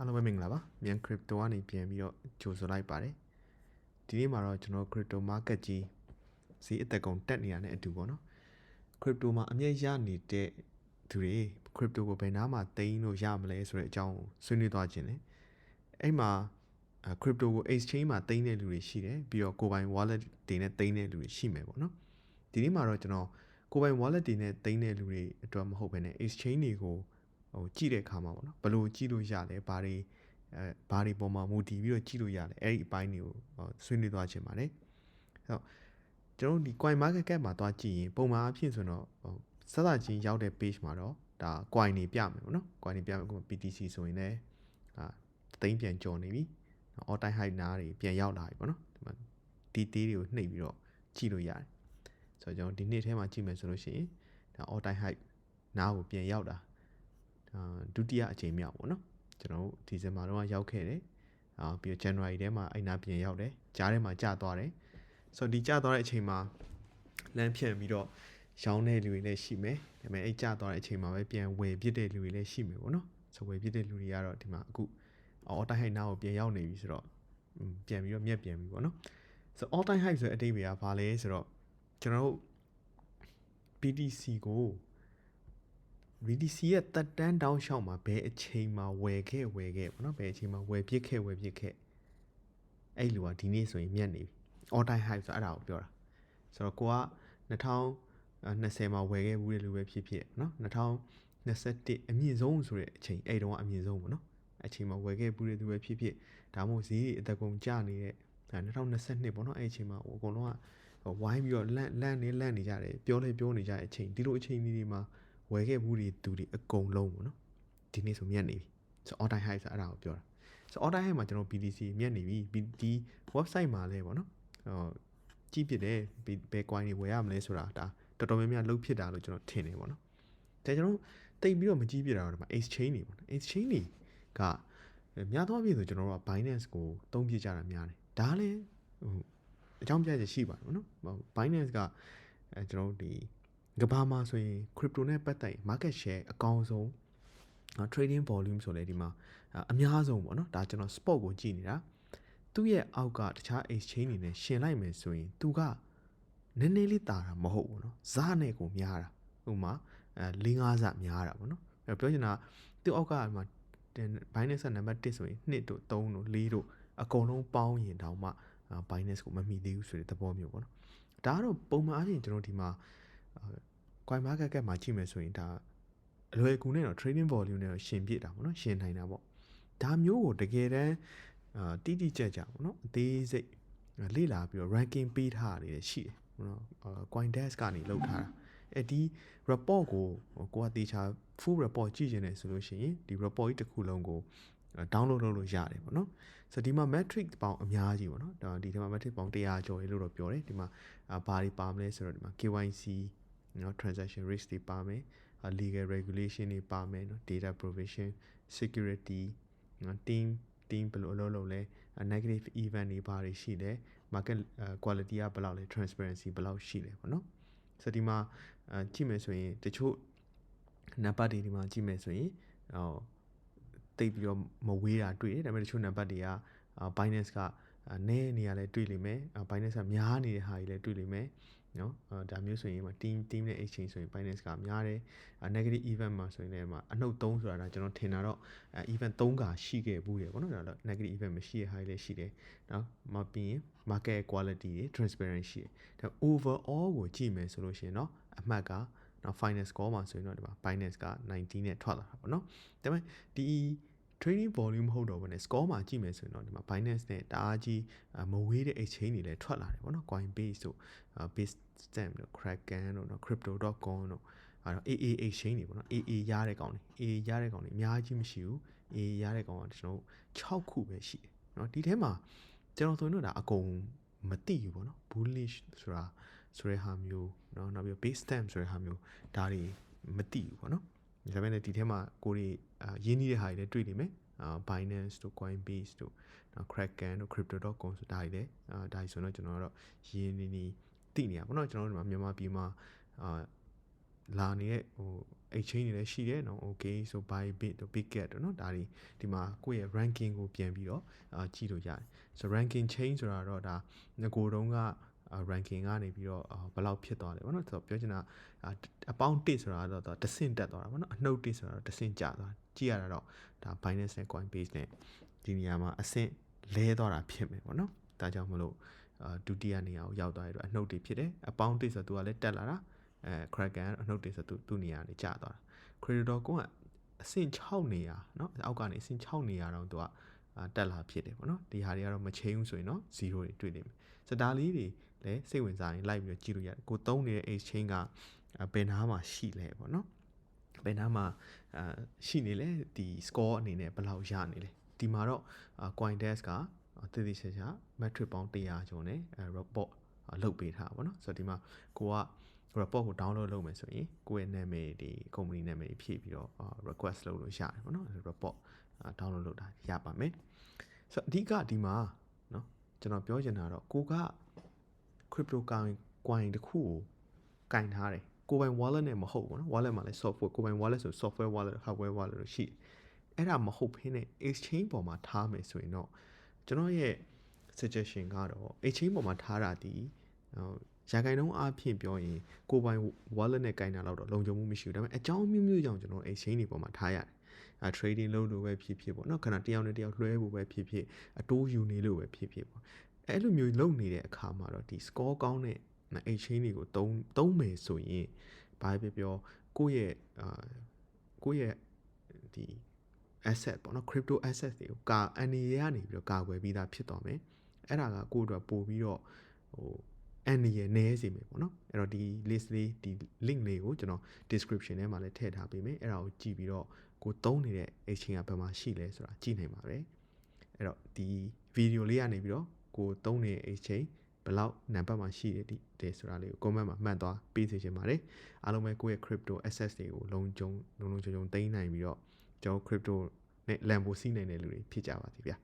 အားလုံးပဲမင်္ဂလာပါမြန် crypto ကနေပြန်ပြီးတော့ကြိုဆိုလိုက်ပါတယ်ဒီနေ့မှာတော့ကျွန်တော် crypto market ကြီးဈေးအသက်ကုန်တက်နေတာနဲ့အတူပေါ့နော် crypto မှာအမြတ်ရနေတဲ့သူတွေ crypto ကိုဘယ်နားမှာသိမ်းလို့ရမလဲဆိုတဲ့အကြောင်းကိုဆွေးနွေးသွားခြင်းလေအဲ့မှာ crypto ကို exchange မှာသိမ်းတဲ့လူတွေရှိတယ်ပြီးတော့ကိုယ်ပိုင် wallet တွေနဲ့သိမ်းတဲ့လူတွေရှိမယ်ပေါ့နော်ဒီနေ့မှာတော့ကျွန်တော်ကိုယ်ပိုင် wallet တွေနဲ့သိမ်းတဲ့လူတွေအတွက်မဟုတ်ဘဲနဲ့ exchange တွေကို ဟိုကြည့်တဲ့အခါမှာပေါ့နော်ဘယ်လိုကြည့်လို့ရလဲဘာတွေအဲဘာတွေပေါ်မှာမူတည်ပြီးတော့ကြည့်လို့ရလဲအဲ့ဒီအပိုင်းတွေကိုဆွေးနွေးသွားခြင်းပါတယ်အဲ့တော့ကျွန်တော်ဒီ coin market cap မှာသွားကြည့်ရင်ပုံမှန်အဖြစ်ဆိုတော့ဟိုစသချင်းရောက်တဲ့ page မှာတော့ဒါ coin တွေပြမယ်ပေါ့နော် coin တွေပြမယ်အခု PTC ဆိုရင်လည်းအာသိန်းပြန်ကြော်နေပြီ all time high နားတွေပြန်ရောက်လာပြီပေါ့နော်ဒီမှာဒီတေးတွေကိုနှိပ်ပြီးတော့ကြည့်လို့ရတယ်ဆိုတော့ကျွန်တော်ဒီနေ့ထဲမှာကြည့်မယ်ဆိုလို့ရှိရင်ဒါ all time high နားကိုပြန်ရောက်တာ အာဒုတိယအချိန်မြောက်ပေါ့နော်ကျွန်တော်တို့ဒီဇင်ဘာတော့ရောက်ခဲ့တယ်အာပြီးတော့ January ထဲမှာအဲ့နာပြန်ရောက်တယ်ကြားထဲမှာကျသွားတယ်ဆိုတော့ဒီကျသွားတဲ့အချိန်မှာလမ်းဖြန့်ပြီးတော့ရောင်းတဲ့လူတွေလည်းရှိမယ်ဒါပေမဲ့အဲ့ကျသွားတဲ့အချိန်မှာပဲပြန်ဝယ်ပြစ်တဲ့လူတွေလည်းရှိမယ်ပေါ့နော်ဆိုဝယ်ပြစ်တဲ့လူတွေကတော့ဒီမှာအခုအော်တိုင်းဟိုက်နာကိုပြန်ရောက်နေပြီဆိုတော့ပြန်ပြီးတော့မြက်ပြန်ပြီပေါ့နော်ဆို all time high ဆိုတဲ့အတိတ်ပဲကဘာလဲဆိုတော့ကျွန်တော်တို့ PTC ကို VDC ရဲ့တက်တန်းတောင်းလျှောက်မှာဘယ်အချိန်မှာဝယ်ခဲ့ဝယ်ခဲ့ပေါ့နော်ဘယ်အချိန်မှာဝယ်ပြစ်ခဲ့ဝယ်ပြစ်ခဲ့အဲ့လူကဒီနေ့ဆိုရင်မြတ်နေပြီ all time high ဆိုအဲ့ဒါကိုပြောတာဆိုတော့ကိုက2020မှာဝယ်ခဲ့ဘူးတဲ့လူပဲဖြစ်ဖြစ်နော်2021အမြင့်ဆုံးဆိုတဲ့အချိန်အဲ့တုန်းကအမြင့်ဆုံးပေါ့နော်အချိန်မှာဝယ်ခဲ့ဘူးတဲ့သူပဲဖြစ်ဖြစ်ဒါမှမဟုတ်ဈေးတွေအသက်ကုန်ကျနေတဲ့2022ပေါ့နော်အဲ့အချိန်မှာဟိုအကုန်လုံးကဝိုင်းပြီးတော့လန့်လန့်နေလန့်နေကြတယ်ပြောလဲပြောနေကြတဲ့အချိန်ဒီလိုအချိန်ကြီးတွေမှာ ဝယ်ခဲ့ဘူးတွေသူတွေအကုန်လုံးပေါ့နော်ဒီနေ့ဆိုမြတ်နေပြီဆို all time high ဆိုအဲ့ဒါကိုပြောတာဆို all time high မှာကျွန်တော် BTC မြတ်နေပြီဒီ website မှာလဲပေါ့နော်ဟိုကြည့်ဖြစ်တယ်ဘယ် coin တွေဝယ်ရမလဲဆိုတာဒါတော်တော်များများလှုပ်ဖြစ်တာလို့ကျွန်တော်ထင်တယ်ပေါ့နော်ဒါကျွန်တော်တိတ်ပြီးတော့မကြည့်ပြတာတော့ဒီမှာ exchange တွေပေါ့နော် exchange တွေကများသောအားဖြင့်ဆိုကျွန်တော်တို့က Binance ကိုသုံးပြကြတာများတယ်ဒါလည်းဟိုအကြောင်းပြချက်ရှိပါတယ်ပေါ့နော် Binance ကအဲကျွန်တော်တို့ဒီ ကဘာမှာဆိုရင် crypto နဲ့ပတ်သက် market share အကောင်းဆုံးနော် trading volume ဆိုလဲဒီမှာအများဆုံးပေါ့နော်ဒါကျွန်တော် spot ကိုကြည့်နေတာသူ့ရဲ့အောက်ကတခြား exchange တွေနဲ့ရှင်လိုက်မယ်ဆိုရင်သူကနည်းနည်းလေးတာတာမဟုတ်ဘူးနော်ဈာနဲ့ကိုများတာဥမာအဲ၄၅ဈာများတာပေါ့နော်အဲပြောချင်တာသူ့အောက်ကဒီမှာ Binance နံပါတ်1ဆိုရင်1တို့3တို့4တို့အကုန်လုံးပေါင်းရင်တောင်မှ Binance ကိုမမီသေးဘူးဆိုတဲ့သဘောမျိုးပေါ့နော်ဒါကတော့ပုံမှန်အားဖြင့်ကျွန်တော်ဒီမှာ coin market cap မှာကြည့်မယ်ဆိုရင်ဒါအလွယ်ကူနဲ့တော့ trading volume နဲ့တော့ရှင်ပြစ်တာပေါ့နော်ရှင်နိုင်တာပေါ့ဒါမျိုးကိုတကယ်တမ်းအာတိတိကျကျပေါ့နော်အသေးစိတ်လေ့လာပြီးတော့ ranking ပေးထားရတယ်ရှိတယ်ပေါ့နော် coindesk ကနေလောက်ထားတာအဲဒီ report ကိုကိုကတေချာ full report ကြည့်ကျင်တယ်ဆိုလို့ရှိရင်ဒီ report ကြီးတစ်ခုလုံးကို download လုပ်လို့ရတယ်ပေါ့နော်ဆိုတော့ဒီမှာ metric ပေါင်းအများကြီးပေါ့နော်ဒါဒီထဲမှာ metric ပေါင်း100ကျော်လေးလို့တော့ပြောတယ်ဒီမှာဘာတွေပါမလဲဆိုတော့ဒီမှာ KYC နော် transaction risk တွေပါမယ် legal regulation တွေပါမယ်နော် data provision security နော် team team ဘယ်လိုအလုပ်လုပ်လဲ negative event တွေဘာတွေရှိလဲ market quality ကဘယ်လောက်လဲ transparency ဘယ်လောက်ရှိလဲပေါ့နော်ဆိုတော့ဒီမှာကြည့်မယ်ဆိုရင်တချို့နံပါတ်တွေဒီမှာကြည့်မယ်ဆိုရင်ဟောတိတ်ပြီးတော့မဝေးတာတွေ့တယ်ဒါပေမဲ့တချို့နံပါတ်တွေက Binance ကနည်းနေရလဲတွေ့လိမ့်မယ် Binance ကများနေတဲ့ဟာကြီးလဲတွေ့လိမ့်မယ် နော်ဒါမျိုးဆိုရင်မှ team team နဲ့ exchange ဆိုရင် finance ကများတယ် negative event မှာဆိုရင်လည်းမှအနှုတ်3ဆိုတာဒါကျွန်တော်ထင်တာတော့ event 3ကရှိခဲ့ဘူးတယ်ပေါ့နော်ဒါတော့ negative event မရှိရ high လည်းရှိတယ်နော်မပြီးရင် market quality တွေ transparent ရှိတယ်ဒါ overall ကိုကြည့်မယ်ဆိုလို့ရှိရင်နော်အမှတ်ကနော် finance score မှာဆိုရင်တော့ဒီမှာ finance က19နဲ့ထွက်လာတာပေါ့နော်ဒါပေမဲ့ဒီ trading volume မဟုတ်တော့ဘဲနဲ့ score မှာကြည့်မယ်ဆိုရင်တော့ဒီမှာ Binance နဲ့တအားကြီးမဝေးတဲ့ exchange တွေလည်းထွက်လာတယ်ပေါ့နော် Coinbase တို့ Bitstamp တို့ Kraken တို့နော် crypto.com တို့အဲ့တော့ AA exchange တွေပေါ့နော် AA ရတဲ့ကောင်တွေ AA ရတဲ့ကောင်တွေအများကြီးမရှိဘူး AA ရတဲ့ကောင်ကကျွန်တော်တို့6ခုပဲရှိတယ်နော်ဒီထဲမှာကျွန်တော်ဆိုရင်တော့ဒါအကုန်မသိဘူးပေါ့နော် bullish ဆိုတာဆိုတဲ့ဟာမျိုးเนาะနောက်ပြီး base stamp ဆိုတဲ့ဟာမျိုးဒါတွေမသိဘူးပေါ့နော် ဒါပေမဲ့ဒီထဲမှာကိုတွေရင်းနှီးတဲ့ဟာတွေလည်းတွေ့နေမယ်အာ Binance တို့ Coinbase တို့နော် Kraken တို့ crypto.com ဆိုဒါတွေလည်းအာဒါဆိုတော့ကျွန်တော်ကတော့ရင်းနှီးနှီးသိနေရပါတော့ကျွန်တော်တို့ဒီမှာမြန်မာပြည်မှာအာလာနေတဲ့ဟို exchange တွေလည်းရှိတယ်နော် okay ဆို Bybit တို့ Bitget တို့နော်ဒါတွေဒီမှာကိုယ့်ရဲ့ ranking ကိုပြန်ပြီးတော့အာကြည့်လို့ရတယ်ဆို ranking chain ဆိုတာတော့ဒါငကိုတုံးက ranking ကနေပြီးတော့ဘယ်လောက်ဖြစ်သွားလဲဗောနော်ဆိုတော့ပြောချင်တာအပေါင်း1ဆိုတာတော့တဆင့်တက်သွားတာဗောနော်အနှုတ်1ဆိုတာတော့တဆင့်ကျသွားကြည့်ရတာတော့ဒါ Binance နဲ့ Coinbase နဲ့ဒီနေရာမှာအဆင့်လဲသွားတာဖြစ်မယ်ဗောနော်ဒါကြောင့်မလို့အာဒုတိယနေရာကိုရောက်သွားရတော့အနှုတ်တွေဖြစ်တယ်အပေါင်း1ဆိုတော့သူကလည်းတက်လာတာအဲ Kraken အနှုတ်တွေဆိုသူသူ့နေရာနေကျသွားတာ Creditor ကအဆင့်6နေရာเนาะအောက်ကနေအဆင့်6နေရာတော့သူက တက်လာဖြစ်တယ်ပေါ့နော်ဒီဟာတွေကတော့မချိန်ဘူးဆိုရင်တော့0တွေတွေ့နေမယ်စတာလေးတွေလည်းစိတ်ဝင်စားရင်လိုက်ပြီးတော့ကြည့်လို့ရတယ်ကိုသုံးနေတဲ့ exchange ကဘယ်နားမှာရှိလဲပေါ့နော်ဘယ်နားမှာအာရှိနေလဲဒီ score အနေနဲ့ဘယ်လောက်ရနေလဲဒီမှာတော့ Coindesk ကတည်တည်ချာချာ metric ပေါင်း100ကျော်နဲ့ report လုပ်ပေးထားပါတော့ဆိုတော့ဒီမှာကိုက report ကို download လုပ်မယ်ဆိုရင်ကိုယ့်ရဲ့နာမည်ဒီ company နာမည်ဖြည့်ပြီးတော့ request လုပ်လို့ရတယ်ပေါ့နော် report download လုပ်တာရပါမယ်ဆိုတော့အဓိကဒီမှာเนาะကျွန်တော်ပြောချင်တာတော့ကိုက crypto coin coin တခုကိုကင်ထားတယ်ကိုပိုင် wallet နဲ့မဟုတ်ဘူးเนาะ wallet မှာလည်း software ကိုပိုင် wallet ဆို software wallet hardware wallet လို့ရှိတယ်အဲ့ဒါမဟုတ်ဘဲနဲ့ exchange ပေါ်မှာထားမယ်ဆိုရင်တော့ကျွန်တော်ရဲ့ suggestion ကတော့ exchange ပေါ်မှာထားတာဒီရာခိုင်နှုန်းအားဖြင့်ပြောရင်ကိုပိုင် wallet နဲ့ကင်တာတော့လုံခြုံမှုမရှိဘူးဒါပေမဲ့အကြောင်းမျိုးမျိုးကြောင့်ကျွန်တော် exchange တွေပေါ်မှာထားရတယ်အဲ trading လုပ်လို့ပဲဖြစ်ဖြစ်ပေါ့နော်ခဏတယောက်နဲ့တယောက်လွှဲဖို့ပဲဖြစ်ဖြစ်အတိုးယူနေလို့ပဲဖြစ်ဖြစ်ပေါ့အဲ့လိုမျိုးလုပ်နေတဲ့အခါမှာတော့ဒီ score ကောင်းတဲ့ exchange တွေကိုသုံးသုံးမယ်ဆိုရင်ဘာပဲပြောကိုယ့်ရဲ့အာကိုယ့်ရဲ့ဒီ asset ပေါ့နော် crypto asset တွေကိုကာအနေရကနေပြီးတော့ကာကွယ်ပြီးသားဖြစ်သွားမယ်အဲ့ဒါကကိုယ့်အတွက်ပို့ပြီးတော့ဟိုအန်ဒီရဲ့နည်းစေမယ်ပေါ့နော်အဲ့တော့ဒီ list လေးဒီ link လေးကိုကျွန်တော် description ထဲမှာလည်းထည့်ထားပေးမယ်အဲ့ဒါကိုကြည့်ပြီးတော့ ကိုသုံးနေတဲ့ exchange ကဘယ်မှာရှိလဲဆိုတာကြည့်နိုင်ပါပဲအဲ့တော့ဒီ video လေးကနေပြီးတော့ကိုသုံးနေတဲ့ exchange ဘယ်လောက်နံပါတ်မှာရှိတယ်ဒီတဲ့ဆိုတာလေးကို comment မှာမှတ်သွားပေးစေချင်ပါတယ်အားလုံးပဲကိုယ့်ရဲ့ crypto assets တွေကိုလုံခြုံလုံလုံခြုံခြုံသိမ်းနိုင်ပြီးတော့ကျွန်တော် crypto နဲ့ Lambo စီးနိုင်တဲ့လူတွေဖြစ်ကြပါစေဗျာ